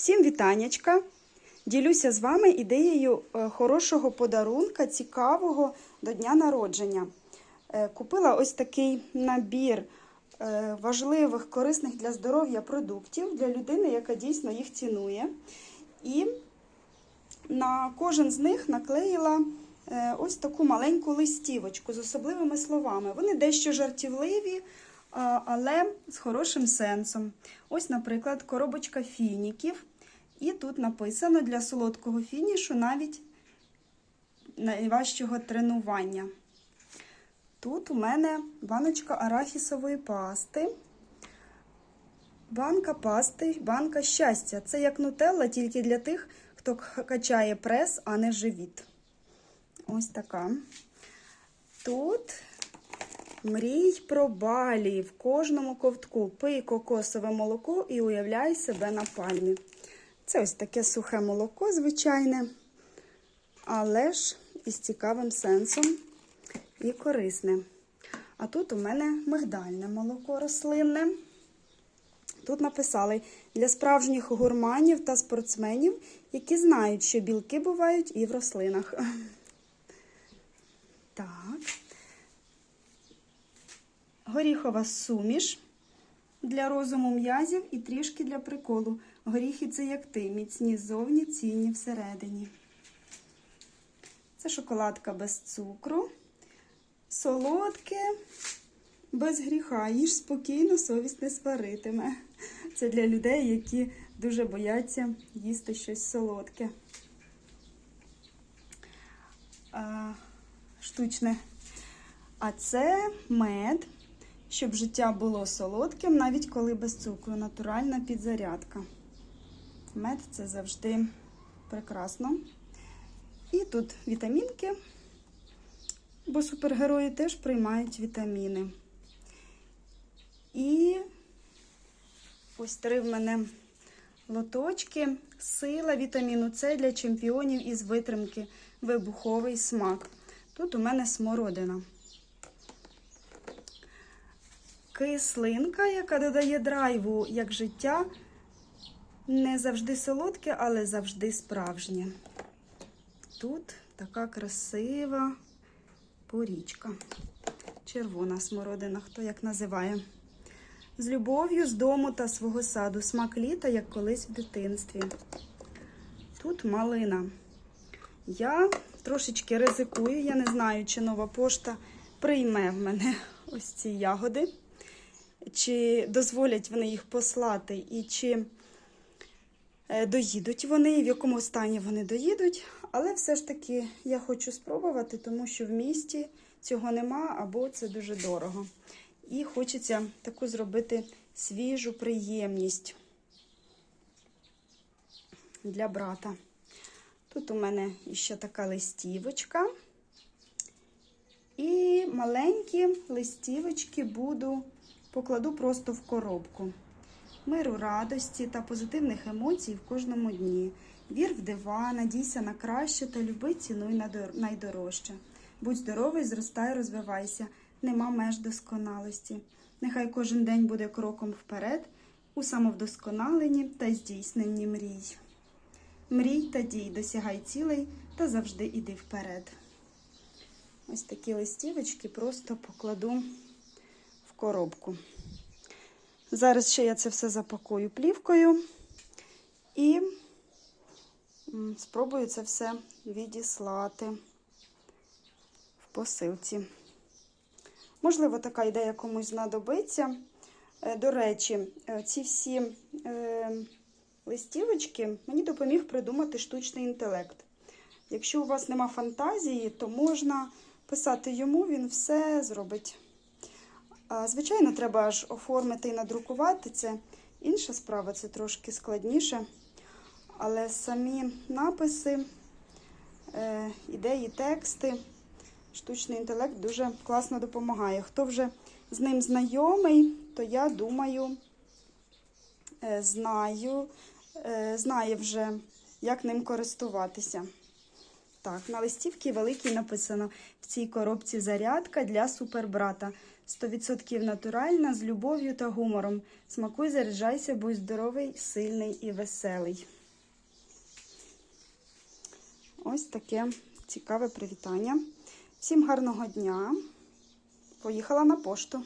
Всім вітаннячка! Ділюся з вами ідеєю е, хорошого подарунка, цікавого до дня народження. Е, Купила ось такий набір е, важливих, корисних для здоров'я продуктів для людини, яка дійсно їх цінує. І на кожен з них наклеїла ось таку маленьку листівочку з особливими словами. Вони дещо жартівливі, але з хорошим сенсом. Ось, наприклад, коробочка фініків. І тут написано для солодкого фінішу навіть найважчого тренування. Тут у мене баночка арахісової пасти. Банка пасти, банка щастя. Це як нутелла, тільки для тих, хто качає прес, а не живіт. Ось така. Тут мрій про балі в кожному ковтку. Пий кокосове молоко і уявляй себе на пальмі. Це ось таке сухе молоко, звичайне, але ж із цікавим сенсом і корисне. А тут у мене мигдальне молоко рослинне. Тут написали для справжніх гурманів та спортсменів, які знають, що білки бувають і в рослинах. Так. Горіхова суміш для розуму м'язів і трішки для приколу. Горіхи це як ти, міцні ззовні, цінні всередині. Це шоколадка без цукру. Солодке, без гріха. Їж спокійно, совість не сваритиме. Це для людей, які дуже бояться їсти щось солодке. Штучне. А це мед, щоб життя було солодким, навіть коли без цукру. Натуральна підзарядка. Мед це завжди прекрасно. І тут вітамінки, бо супергерої теж приймають вітаміни. І ось три в мене лоточки. Сила вітаміну С для чемпіонів із витримки. Вибуховий смак. Тут у мене смородина. Кислинка, яка додає драйву як життя. Не завжди солодке, але завжди справжнє. Тут така красива порічка. Червона смородина, хто як називає. З любов'ю з дому та свого саду. Смак літа, як колись в дитинстві. Тут малина. Я трошечки ризикую, я не знаю, чи нова пошта прийме в мене ось ці ягоди, чи дозволять вони їх послати, і чи е, доїдуть вони, в якому стані вони доїдуть. Але все ж таки я хочу спробувати, тому що в місті цього нема або це дуже дорого. І хочеться таку зробити свіжу приємність для брата. Тут у мене ще така листівочка. І маленькі листівочки буду покладу просто в коробку. Миру радості та позитивних емоцій в кожному дні. Вір в дива, надійся на краще та люби цінуй найдорожче. Будь здоровий, зростай, розвивайся, нема меж досконалості. Нехай кожен день буде кроком вперед у самовдосконаленні та здійсненні мрій. Мрій та дій, досягай цілей та завжди іди вперед. Ось такі листівочки просто покладу коробку. Зараз ще я це все запакую плівкою і спробую це все відіслати в посилці. Можливо, така ідея комусь знадобиться. Е, До речі, е, ці всі е, листівочки мені допоміг придумати штучний інтелект. Якщо у вас нема фантазії, то можна писати йому, він все зробить. Звичайно, треба аж оформити і надрукувати це. Інша справа, це трошки складніше. Але самі написи, е, ідеї, тексти, штучний інтелект дуже класно допомагає. Хто вже з ним знайомий, то я думаю, е, знаю, е, знає вже, як ним користуватися. Так, на листівці великій написано в цій коробці зарядка для супербрата. 100% натуральна, з любов'ю та гумором. Смакуй, заряджайся, будь здоровий, сильний і веселий. Ось таке цікаве привітання. Всім гарного дня. Поїхала на пошту.